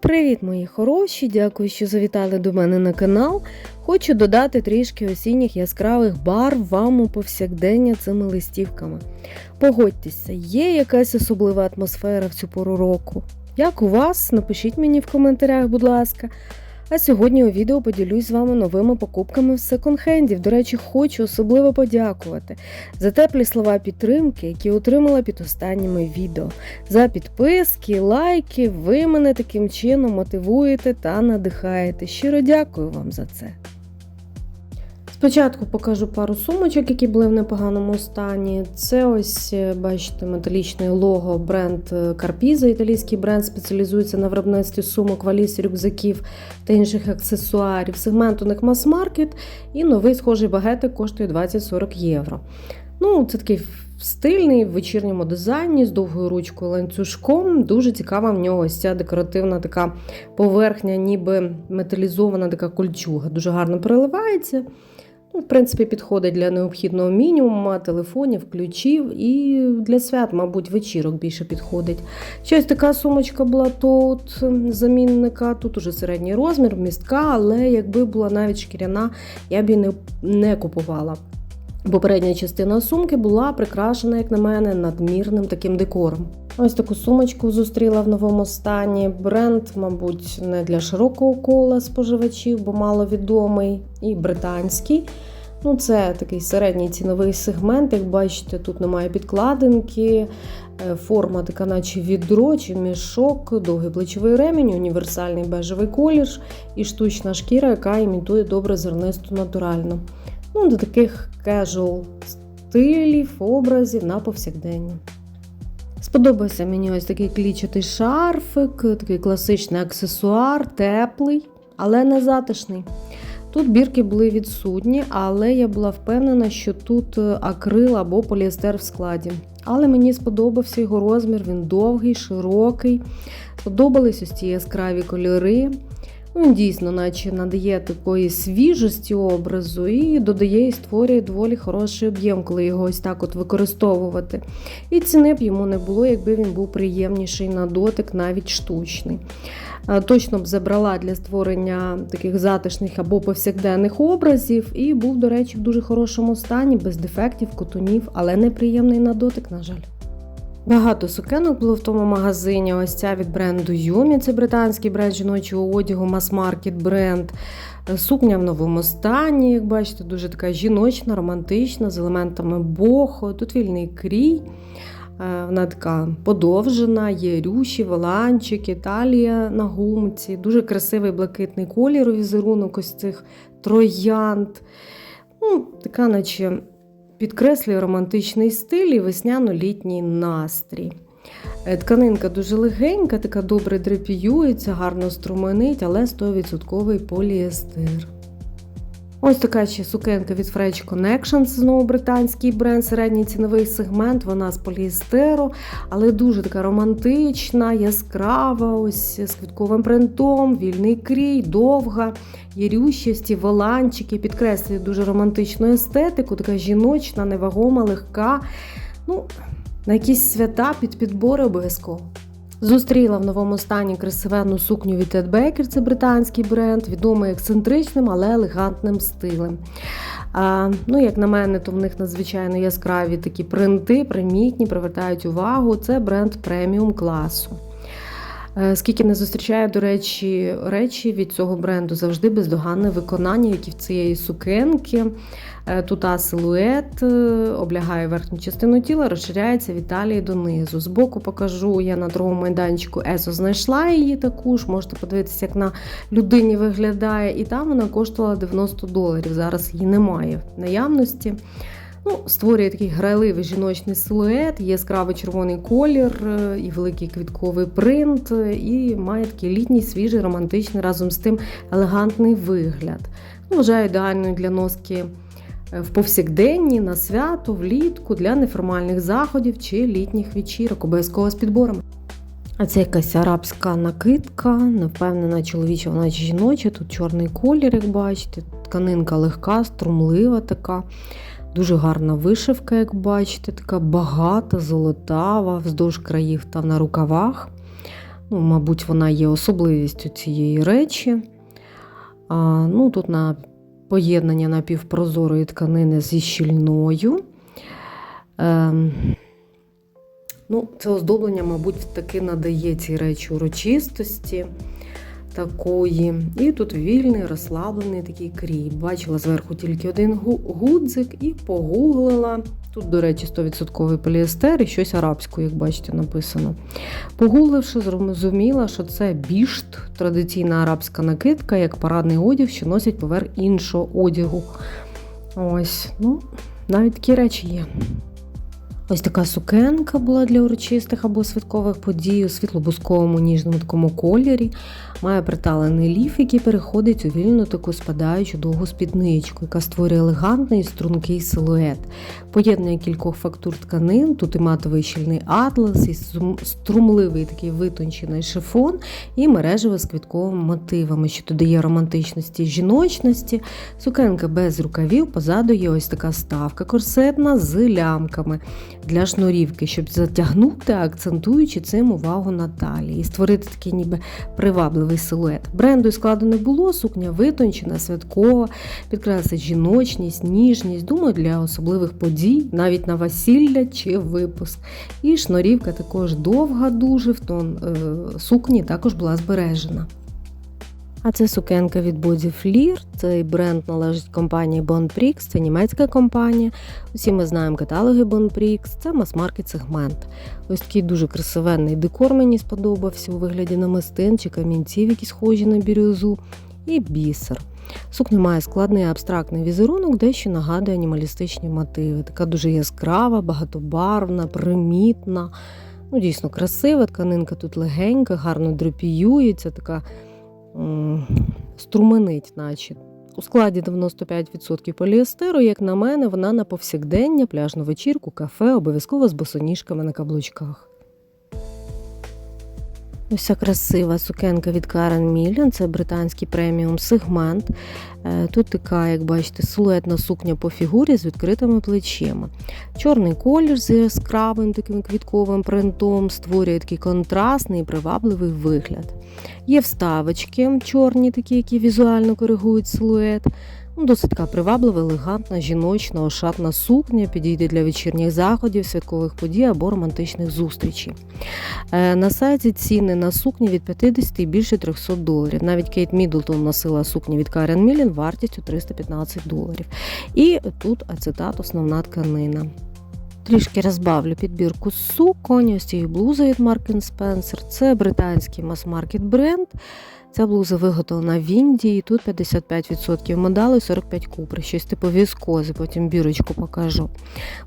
Привіт, мої хороші! Дякую, що завітали до мене на канал. Хочу додати трішки осінніх яскравих барв вам у повсякдення цими листівками. Погодьтеся, є якась особлива атмосфера в цю пору року. Як у вас? Напишіть мені в коментарях, будь ласка. А сьогодні у відео поділюсь з вами новими покупками в секонд-хендів. До речі, хочу особливо подякувати за теплі слова підтримки, які отримала під останніми відео. За підписки, лайки. Ви мене таким чином мотивуєте та надихаєте. Щиро дякую вам за це. Спочатку покажу пару сумочок, які були в непоганому стані. Це ось, е, бачите, металічне лого бренд Carpiza. Італійський бренд спеціалізується на виробництві сумок, валіз, рюкзаків та інших аксесуарів. Сегмент у них мас-маркет і новий схожий багетик коштує 20-40 євро. Ну, це такий стильний в вечірньому дизайні з довгою ручкою ланцюжком. Дуже цікава в нього ось ця декоративна така поверхня, ніби металізована така кольчуга. Дуже гарно переливається. Ну, В принципі, підходить для необхідного мінімуму, телефонів, ключів і для свят, мабуть, вечірок більше підходить. Щось така сумочка була тут замінника, тут уже середній розмір, містка, але якби була навіть шкіряна, я б її не, не купувала. Попередня частина сумки була прикрашена, як на мене, надмірним таким декором. Ось таку сумочку зустріла в новому стані. Бренд, мабуть, не для широкого кола споживачів, бо маловідомий, і британський. Ну, Це такий середній ціновий сегмент. Як бачите, тут немає підкладинки, е, форма така, наче відро чи мішок, довгий плечовий ремінь, універсальний бежевий колір і штучна шкіра, яка імітує добре зернисту натуральну. Ну, До таких casual стилів, образів на повсякденні. Сподобався мені ось такий клічатий шарфик, такий класичний аксесуар, теплий, але не затишний. Тут бірки були відсутні, але я була впевнена, що тут акрил або поліестер в складі. Але мені сподобався його розмір, він довгий, широкий. Сподобались ось ці яскраві кольори. Ну, Він дійсно, наче надає такої свіжості образу і додає і створює доволі хороший об'єм, коли його ось так от використовувати. І ціни б йому не було, якби він був приємніший на дотик, навіть штучний. Точно б забрала для створення таких затишних або повсякденних образів, і був, до речі, в дуже хорошому стані, без дефектів, котунів, але неприємний на дотик, на жаль. Багато сукенок було в тому магазині. Ось ця від бренду Юмі, це британський бренд жіночого одягу, мас-маркет бренд. Сукня в новому стані, як бачите, дуже така жіночна, романтична, з елементами бохо. Тут вільний крій. Вона така подовжена, є рюші, воланчики, талія на гумці. Дуже красивий блакитний колір у візерунок ось цих троянд. Ну, Така, наче підкреслює романтичний стиль і весняно-літній настрій. Тканинка дуже легенька, така добре дрепіюється, гарно струменить, але 100% поліестер. Ось така ще сукенка від French Connection, це знову британський бренд, середній ціновий сегмент, вона з поліестеру, але дуже така романтична, яскрава, ось з квітковим принтом, вільний крій, довга, єрющості, воланчики, підкреслює дуже романтичну естетику, така жіночна, невагома, легка. Ну, На якісь свята під підбори обов'язково. Зустріла в новому стані красивенну сукню від Ted Baker, це британський бренд, відомий ексцентричним, але елегантним стилем. А, Ну, Як на мене, то в них надзвичайно яскраві такі принти, примітні, привертають увагу. Це бренд преміум класу. Е, скільки не зустрічаю, до речі, речі від цього бренду завжди бездоганне виконання, як і в цієї сукенки. Е, тут силует е, облягає верхню частину тіла, розширяється від талії донизу. Збоку покажу, я на другому майданчику Есо знайшла її таку ж, можете подивитися, як на людині виглядає. І там вона коштувала 90 доларів. Зараз її немає в наявності. Ну, Створює такий грайливий жіночний силует, яскравий червоний колір, і великий квітковий принт, і має такий літній, свіжий, романтичний, разом з тим елегантний вигляд. Ну, Вважаю ідеальною для носки в повсякденні, на свято, влітку, для неформальних заходів чи літніх вечірок, обов'язково з підборами. А це якась арабська накидка, не впевнена, чоловіча, вона жіноча. Тут чорний колір, як бачите, тканинка легка, струмлива така. Дуже гарна вишивка, як бачите, така багата, золотава, вздовж країв та на рукавах. Ну, Мабуть, вона є особливістю цієї речі. А, ну, Тут на поєднання напівпрозорої тканини зі щільною. Ем, ну, Це оздоблення, мабуть, таки надає цій речі урочистості такої. І тут вільний, розслаблений такий крій. Бачила зверху тільки один гудзик і погуглила. Тут, до речі, 100% поліестер і щось арабською, як бачите, написано. Погугливши, зрозуміла, що це бішт, традиційна арабська накидка, як парадний одяг, що носять поверх іншого одягу. Ось, ну, навіть такі речі є. Ось така сукенка була для урочистих або святкових подій у світлобусковому ніжному такому кольорі. Має приталений ліф, який переходить у вільну таку спадаючу довгу спідничку, яка створює елегантний стрункий силует. Поєднує кількох фактур тканин, тут і матовий щільний атлас, і струмливий такий витончений шифон, і мережево з квітковими мотивами, що додає романтичності і жіночності. Сукенка без рукавів, позаду є ось така ставка корсетна з лямками для шнурівки, щоб затягнути, акцентуючи цим увагу на талії і створити такий ніби привабливий силует. Бренду складу не було, сукня витончена, святкова, підкреслить жіночність, ніжність, думаю, для особливих подій, навіть на весілля чи випуск. І шнурівка також довга, дуже в тон е, сукні також була збережена. А це сукенка від Body Fleer, Цей бренд належить компанії Bonprix, це німецька компанія. Усі ми знаємо каталоги Bonprix, це мас-маркет сегмент. Ось такий дуже красивенний декор мені сподобався у вигляді намистин чи камінців, які схожі на бірюзу, і бісер. Сукня має складний абстрактний візерунок, дещо нагадує анімалістичні мотиви. Така дуже яскрава, багатобарвна, примітна. Ну, Дійсно красива, тканинка тут легенька, гарно драпіюється, така струменить, наче. У складі 95% поліестеру, як на мене, вона на повсякдення, пляжну вечірку, кафе, обов'язково з босоніжками на каблучках. Ось ця красива сукенка від Karen Millen, це британський преміум сегмент. Е, тут така, як бачите, силуетна сукня по фігурі з відкритими плечима. Чорний колір з яскравим таким квітковим принтом створює такий контрастний і привабливий вигляд. Є вставочки чорні, такі, які візуально коригують силует. Ну, досить така приваблива, елегантна, жіночна, ошатна сукня, підійде для вечірніх заходів, святкових подій або романтичних зустрічей. Е, на сайті ціни на сукні від 50 і більше 300 доларів. Навіть Кейт Мідлтон носила сукні від Карен Мілін вартістю 315 доларів. І тут ацетат, основна тканина. Трішки розбавлю підбірку суконь, ось цієї блузи від Mark Spencer. Це британський мас-маркет бренд. Ця блуза виготовлена в Індії, тут 55% модалу 45 купри, щось типу віскози, потім бірочку покажу.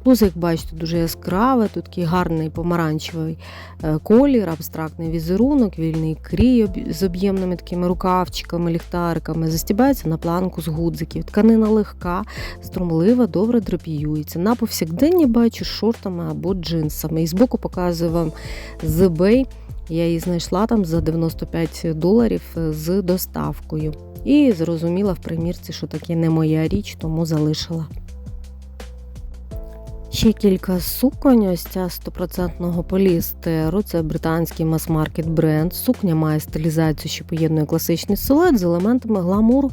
Блуза, як бачите, дуже яскрава, тут такий гарний помаранчевий е, колір, абстрактний візерунок, вільний крій з об'ємними такими рукавчиками, ліхтариками, застібається на планку з гудзиків. Тканина легка, струмлива, добре драпіюється. На повсякденні бачу шортами або джинсами. І збоку показую вам з eBay я її знайшла там за 95 доларів е, з доставкою. І зрозуміла в примірці, що таке не моя річ, тому залишила. Ще кілька суконь, ось ця 100% поліестеру, це британський мас-маркет бренд. Сукня має стилізацію, що поєднує класичний силует з елементами гламуру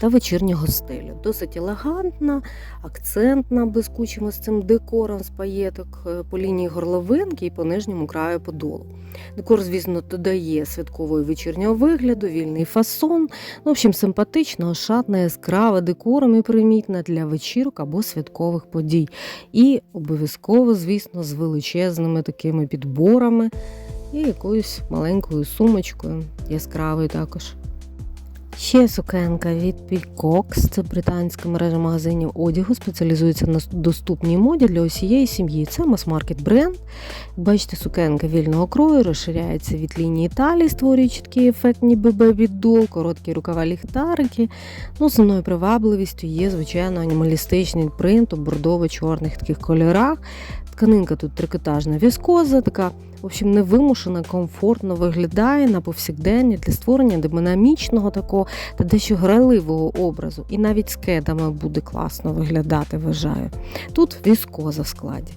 та вечірнього стилю. Досить елегантна, акцентна, блискучим з цим декором з паєток е, по лінії горловинки і по нижньому краю подолу. Декор, звісно, додає святкового вечірнього вигляду, вільний фасон. Ну, в общем, симпатична, ошатна, яскрава, декором і примітна для вечірок або святкових подій. І обов'язково, звісно, з величезними такими підборами і якоюсь маленькою сумочкою, яскравою також. Ще сукенка від Peacocks, це британська мережа магазинів одягу, спеціалізується на доступній моді для усієї сім'ї. Це мас-маркет бренд. Бачите, сукенка вільного крою, розширяється від лінії талії, створює чіткий ефект, ніби бебі-дол, короткі рукава ліхтарики. Ну, Основною привабливістю є, звичайно, анімалістичний принт у бордово-чорних таких кольорах. Тканинка тут трикотажна віскоза, така в общем, невимушено, комфортно виглядає на повсякденні для створення динамічного такого та дещо граливого образу. І навіть з кедами буде класно виглядати, вважаю. Тут віскоза в складі.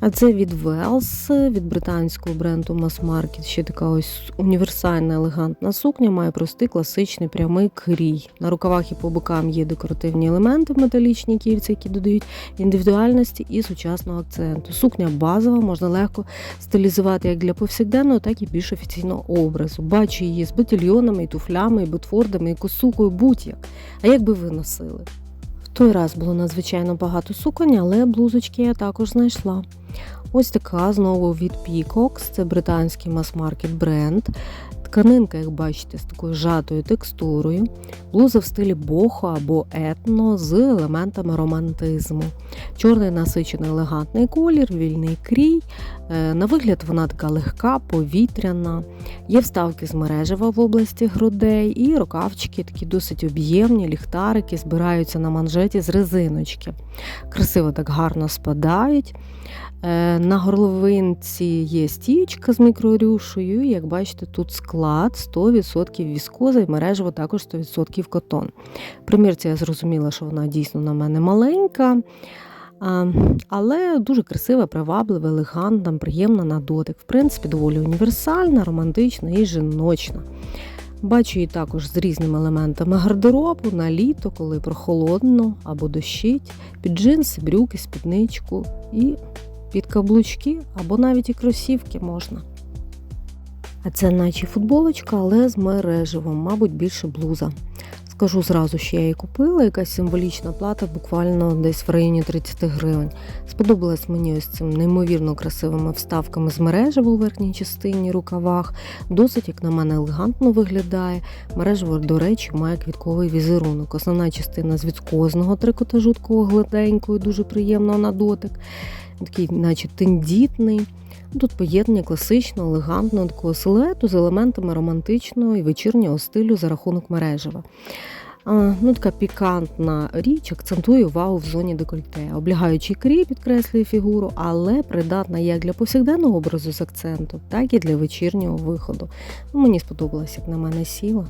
А це від Wells, від британського бренду Mass Market. Ще така ось універсальна елегантна сукня, має простий класичний прямий крій. На рукавах і по бокам є декоративні елементи в металічній кільці, які додають індивідуальності і сучасного акценту. Сукня базова, можна легко стилізувати як для повсякденного, так і більш офіційного образу. Бачу її з ботильйонами, і туфлями, і ботфордами, і косукою, будь-як. А як би ви носили? Той раз було надзвичайно багато суконь, але блузочки я також знайшла. Ось така знову від Peacocks, це британський мас-маркет бренд. Тканинка, як бачите, з такою жатою текстурою, блуза в стилі бохо або етно з елементами романтизму. Чорний насичений елегантний колір, вільний крій. Е, На вигляд вона така легка, повітряна. Є вставки з мережева в області грудей, і рукавчики такі досить об'ємні, ліхтарики збираються на манжеті з резиночки. Красиво так гарно спадають. Е, На горловинці є стічка з мікрорюшею. Як бачите, тут склад 100% віскоза і мережево також 100% котон. Примірці я зрозуміла, що вона дійсно на мене маленька. Але дуже красива, приваблива, елегантна, приємна на дотик. В принципі, доволі універсальна, романтична і жіночна. Бачу її також з різними елементами гардеробу на літо, коли прохолодно або дощить, під джинси, брюки, спідничку і під каблучки або навіть і кросівки можна. А це наче футболочка, але з мереживом, мабуть, більше блуза. Скажу зразу, що я її купила, якась символічна плата, буквально десь в районі 30 гривень. Сподобалась мені ось цим неймовірно красивими вставками з мережева у верхній частині, рукавах. Досить, як на мене, елегантно виглядає. Мережево, до речі, має квітковий візерунок. Основна частина з віскозного трикотажу такого гладенького, дуже приємного на дотик. Такий, наче тендітний. Тут поєднання класичного, елегантного такого силуету з елементами романтичного і вечірнього стилю за рахунок мережева. Ну, Така пікантна річ акцентує увагу в зоні декольте. Облягаючий крій підкреслює фігуру, але придатна як для повсякденного образу з акцентом, так і для вечірнього виходу. Ну, Мені сподобалось, як на мене сіла.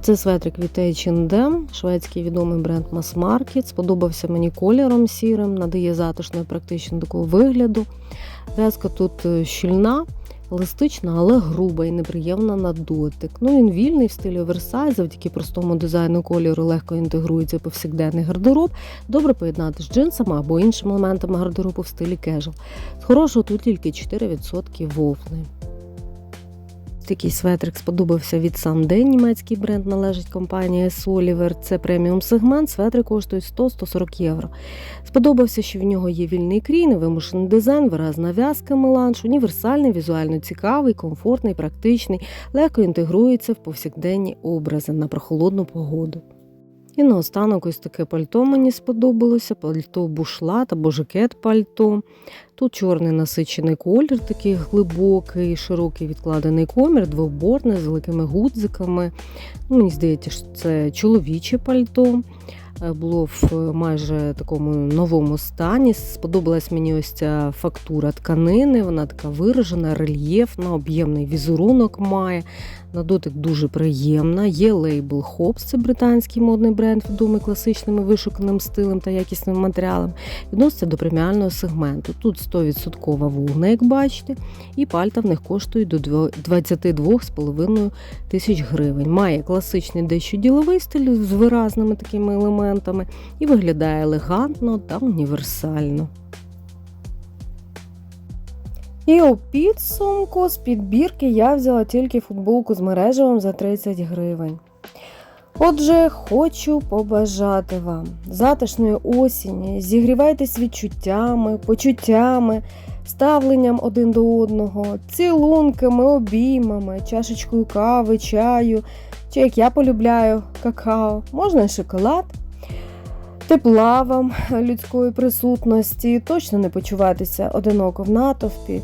Це светрик від H&M, шведський відомий бренд Mass Market. Сподобався мені кольором сірим, надає затишного практично такого вигляду. В'язка тут е, щільна, еластична, але груба і неприємна на дотик. Ну, Він вільний в стилі оверсайз, завдяки простому дизайну кольору легко інтегрується в повсякденний гардероб. Добре поєднати з джинсами або іншими елементами гардеробу в стилі кежуал. З хорошого тут тільки 4% вовни. Такий светрик сподобався від сам день. німецький бренд належить компанії Soliver. Це преміум сегмент. Светри коштують 100-140 євро. Сподобався, що в нього є вільний крій, невимушений дизайн, виразна в'язка меланж, універсальний, візуально цікавий, комфортний, практичний, легко інтегрується в повсякденні образи на прохолодну погоду. І наостанок ось таке пальто мені сподобалося, пальто бушлат або жакет пальто. Тут чорний насичений колір, такий глибокий, широкий відкладений комір, двоборний з великими гудзиками. Ну, Мені здається, що це чоловіче пальто. Е, Було в майже такому новому стані. Сподобалась мені ось ця фактура тканини, вона така виражена, рельєфна, об'ємний візерунок має. На дотик дуже приємна. Є лейбл Hobbs, це британський модний бренд, відомий класичним вишуканим стилем та якісним матеріалом. Відноситься до преміального сегменту. Тут 100% вовна, як бачите, і пальта в них коштують до 22,5 тисяч гривень. Має класичний дещо діловий стиль з виразними такими елементами і виглядає елегантно та універсально. І у підсумку з підбірки я взяла тільки футболку з мережевим за 30 гривень. Отже, хочу побажати вам затишної осені, зігрівайтесь відчуттями, почуттями, ставленням один до одного, цілунками, обіймами, чашечкою кави, чаю, чи як я полюбляю какао, можна і шоколад. Тепла вам людської присутності, точно не почуватися одиноко в натовпі.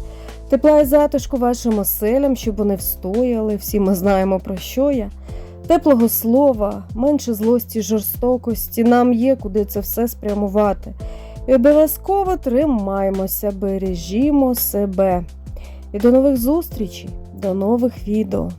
Тепла і затишку вашим оселям, щоб вони встояли, всі ми знаємо про що я. Теплого слова, менше злості, жорстокості, нам є куди це все спрямувати. І обов'язково тримаймося, бережімо себе. І до нових зустрічей, до нових відео.